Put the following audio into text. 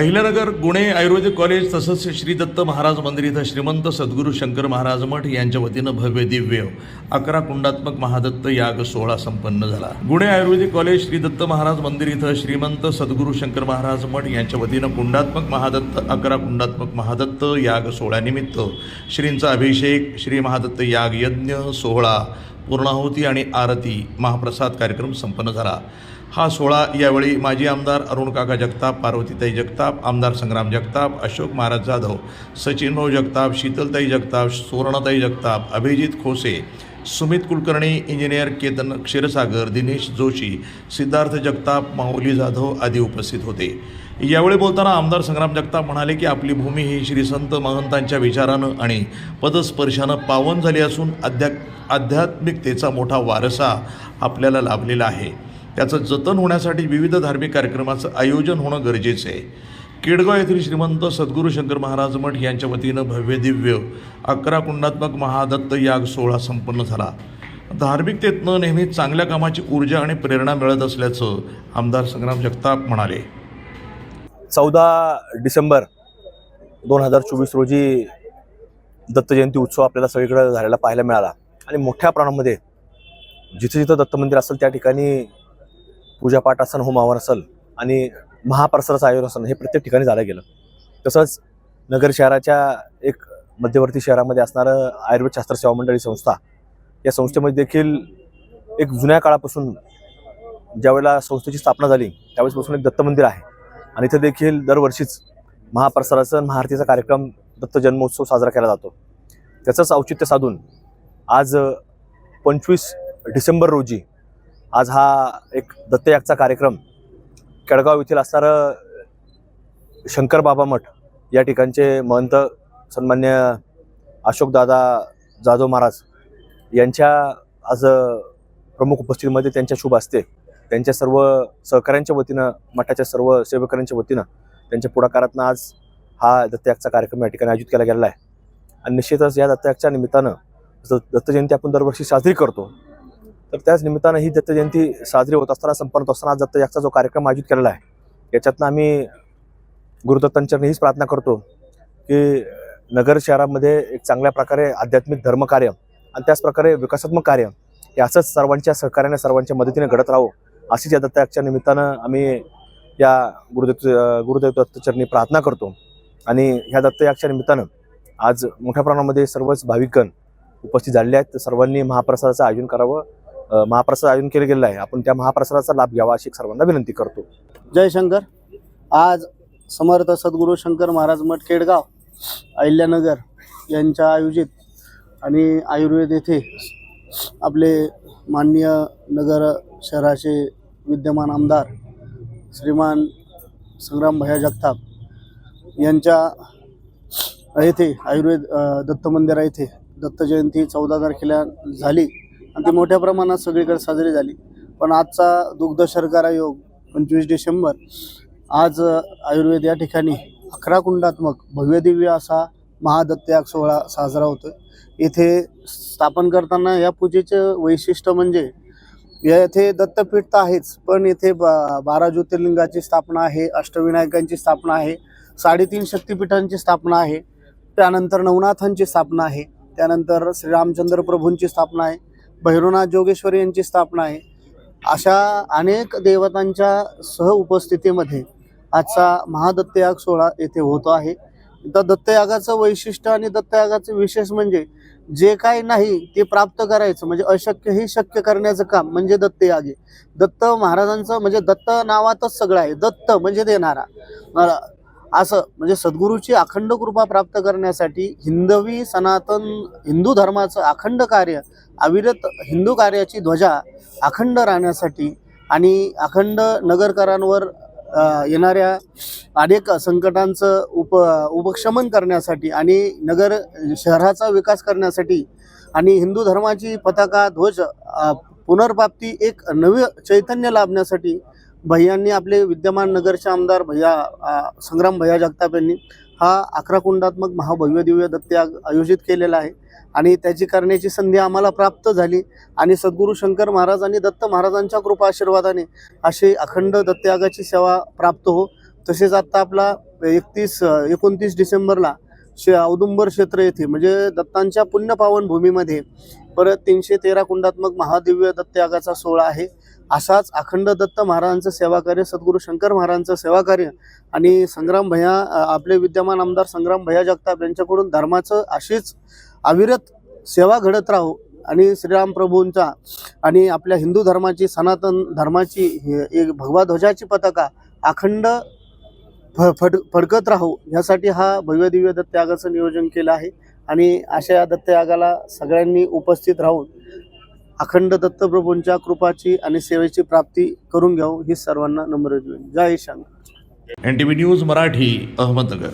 अहिल्यानगर गुणे आयुर्वेदिक कॉलेज तसंच श्री दत्त महाराज मंदिर इथं श्रीमंत सद्गुरू शंकर महाराज मठ यांच्या वतीनं भव्य दिव्य अकरा कुंडात्मक महादत्त याग सोहळा संपन्न झाला. गुणे आयुर्वेदिक कॉलेज श्री दत्त महाराज मंदिर इथं श्रीमंत सद्गुरू शंकर महाराज मठ यांच्या वतीनं कुंडात्मक महादत्त अकरा कुंडात्मक महादत्त याग सोहळ्यानिमित्त श्रींचा अभिषेक श्री महादत्त याग यज्ञ सोहळा पूर्णाहुती आणि आरती महाप्रसाद कार्यक्रम संपन्न झाला. हा सोहळा यावेळी माजी आमदार अरुण काका जगताप पार्वतीताई जगताप आमदार संग्राम जगताप अशोक महाराज जाधव सचिनभाऊ जगताप शीतलताई जगताप सुवर्णताई जगताप अभिजित खोसे सुमित कुलकर्णी इंजिनियर केतन क्षीरसागर दिनेश जोशी सिद्धार्थ जगताप माऊली जाधव आदी उपस्थित होते. यावेळी बोलताना आमदार संग्राम जगताप म्हणाले की आपली भूमी ही श्री संत महंतांच्या विचारानं आणि पदस्पर्शानं पावन झाली असून अध्या आध्यात्मिकतेचा मोठा वारसा आपल्याला लाभलेला आहे. त्याचं जतन होण्यासाठी विविध धार्मिक कार्यक्रमाचं आयोजन होणं गरजेचं आहे. केडगाव येथील श्रीमंत सद्गुरू शंकर महाराज मठ यांच्या वतीनं भव्य दिव्य अकरा कुंडात्मक महादत्त याग सोहळा संपन्न झाला. धार्मिकतेतनं नेहमी चांगल्या कामाची ऊर्जा आणि प्रेरणा मिळत असल्याचं आमदार संग्राम जगताप म्हणाले. चौदा डिसेंबर दोन हजार चोवीस रोजी दत्तजयंती उत्सव आपल्याला सगळीकडे झालेला पाहायला मिळाला. आणि मोठ्या प्रमाणामध्ये जिथं जिथं दत्त मंदिर असेल त्या ठिकाणी पूजापाठ असन होमावर असेल आणि महाप्रसाराचं आयोजन असेल हे प्रत्येक ठिकाणी झालं गेलं. तसंच नगर शहराच्या एक मध्यवर्ती शहरामध्ये असणारं आयुर्वेद शास्त्र सेवा मंडळी संस्था या संस्थेमध्ये देखील एक जुन्या काळापासून ज्यावेळेला संस्थेची स्थापना झाली त्यावेळेसपासून एक दत्त मंदिर आहे. आणि इथे देखील दरवर्षीच महाप्रसाराचा महाआरतीचा कार्यक्रम दत्त जन्मोत्सव साजरा केला जातो. त्याचंच औचित्य साधून आज पंचवीस डिसेंबर रोजी आज हा एक दत्तयागचा कार्यक्रम केळगाव येथील असणारं शंकर बाबा मठ या ठिकाणचे महंत सन्मान्य अशोकदादा जाधव महाराज यांच्या आज प्रमुख उपस्थितीमध्ये त्यांच्या शुभ असते त्यांच्या सर्व सहकाऱ्यांच्या वतीनं मठाच्या सर्व सेवकांच्या वतीनं त्यांच्या पुढाकारातनं आज हा दत्तयागचा कार्यक्रम या ठिकाणी आयोजित केला गेलेला आहे. आणि निश्चितच या दत्तयागच्या निमित्तानं ज- आपण दरवर्षी साजरी करतो. तर त्याच निमित्तानं ही दत्तजयंती साजरी होत असताना संपन्न होत असताना आज दत्तयागचा जो कार्यक्रम आयोजित केलेला आहे याच्यातनं आम्ही गुरुदत्तांच्या हीच प्रार्थना करतो की नगर शहरामध्ये एक चांगल्या प्रकारे आध्यात्मिक धर्मकार्य आणि त्याचप्रकारे विकासात्मक कार्य हे असंच सर्वांच्या सहकार्याने सर्वांच्या मदतीने घडत राहो. अशीच या दत्ताच्या निमित्तानं आम्ही या गुरुदेव गुरुदेव दत्तचरणी प्रार्थना करतो. आणि ह्या दत्तयागच्या निमित्तानं आज मोठ्या प्रमाणामध्ये सर्वच भाविकगण उपस्थित झालेले आहेत. तर सर्वांनी महाप्रसादाचं आयोजन करावं. महाप्रसाद आयोजन केलं गेलेलं आहे. आपण त्या महाप्रसादाचा लाभ घ्यावा अशी सर्वांना विनंती करतो. जय शंकर. आज समर्थ सद्गुरू शंकर महाराज मठ केडगाव अहिल्यानगर यांच्या आयोजित आणि आयुर्वेद येथे आपले माननीय नगर शहराचे विद्यमान आमदार श्रीमान संग्राम भैया जगताप यांच्या येथे आयुर्वेद दत्त मंदिरा येथे दत्त जयंती चौदा तारखेला झाली आणि ती मोठ्या प्रमाणात सगळीकडे साजरी झाली. पण आजचा दुग्ध शर्करा योग पंचवीस डिसेंबर आज आयुर्वेद या ठिकाणी अकरा कुंडात्मक भव्यदिव्य असा महादत्तयाग सोहळा साजरा होतोय. येथे स्थापन करताना या पूजेचं वैशिष्ट्य म्हणजे येथे दत्तपीठ तर आहेच पण येथे बा बारा ज्योतिर्लिंगाची स्थापना आहे अष्टविनायकांची स्थापना आहे साडेतीन शक्तिपीठांची स्थापना आहे त्यानंतर नवनाथांची स्थापना आहे त्यानंतर श्रीरामचंद्र प्रभूंची स्थापना आहे भैरवनाथ जोगेश्वरी यांची स्थापना आहे. अशा अनेक देवतांच्या सह उपस्थितीमध्ये आजचा महादत्तयाग सोहळा येथे होतो आहे. तर दत्तयागाचं वैशिष्ट्य आणि दत्तयागाचं विशेष म्हणजे जे काही नाही ते प्राप्त करायचं म्हणजे अशक्य ही शक्य करण्याचं काम म्हणजे दत्तयाग. आहे दत्त महाराजांचं म्हणजे दत्त नावातच सगळं आहे. दत्त म्हणजे देणारा. असं म्हणजे सद्गुरूची अखंड कृपा प्राप्त करण्यासाठी हिंदवी सनातन हिंदू धर्माचं अखंड कार्य अविरत हिंदू कार्याची ध्वजा अखंड राहण्यासाठी आणि अखंड नगरकरांवर येणाऱ्या अनेक संकटांचं उप उपशमन करण्यासाठी आणि नगर शहराचा विकास करण्यासाठी आणि हिंदू धर्माची पताका ध्वज पुनर्प्राप्ती एक नवे चैतन्य लाभण्यासाठी भैयांनी आपले विद्यमान नगरचे आमदार भैया संग्राम भैया जगताप यांनी हा अकरा कुंडात्मक महाभव्य दिव्य दत्त्याग आयोजित केलेला आहे. आणि त्याची करण्याची संधी आम्हाला प्राप्त झाली. आणि सद्गुरू शंकर महाराज आणि दत्त महाराजांच्या कृपा आशीर्वादाने अशी अखंड दत्त्यागाची सेवा प्राप्त हो. तसेच आत्ता आपला एकतीस एकोणतीस डिसेंबरला शे औदुंबर क्षेत्र येथे म्हणजे दत्तांच्या पुण्यपावन भूमीमध्ये परत तीनशे तेरा कुंडात्मक महादिव्य दत्तयागाचा सोहळा आहे. असाच अखंड दत्त महाराजांचं सेवाकार्य सद्गुरू शंकर महाराजांचं सेवाकार्य आणि संग्राम भैया आपले विद्यमान आमदार संग्राम भैया जगताप यांच्याकडून धर्माचं अशीच अविरत सेवा घडत राहो आणि श्रीराम प्रभूंचा आणि आपल्या हिंदू धर्माची सनातन धर्माची हे- एक भगवा ध्वजाची पताका अखंड फ फड फडकत राहू. ह्यासाठी हा भव्यदिव्य दत्तयागाचं नियोजन केलं आहे आणि अशा या दत्तयागाला सगळ्यांनी उपस्थित राहून अखंड दत्तप्रभूंच्या कृपाची आणि सेवेची प्राप्ती करून घ्यावं ही सर्वांना नम्र जय शांग N T V news Marathi Ahmednagar.